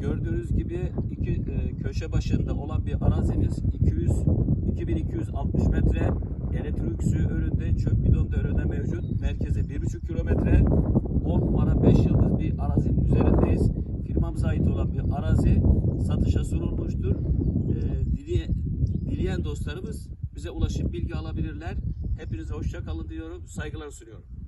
Gördüğünüz gibi iki e, köşe başında olan bir araziniz 200 2260 metre elektrüksü önünde çöp bidonu da önünde mevcut. Merkeze 1,5 kilometre 10 numara 5 yıldız bir arazinin üzerindeyiz. Firmamıza ait olan bir arazi satışa sunulmuştur. E, dile, dileyen dostlarımız bize ulaşıp bilgi alabilirler. Hepinize hoşça kalın diyorum. Saygılar sunuyorum.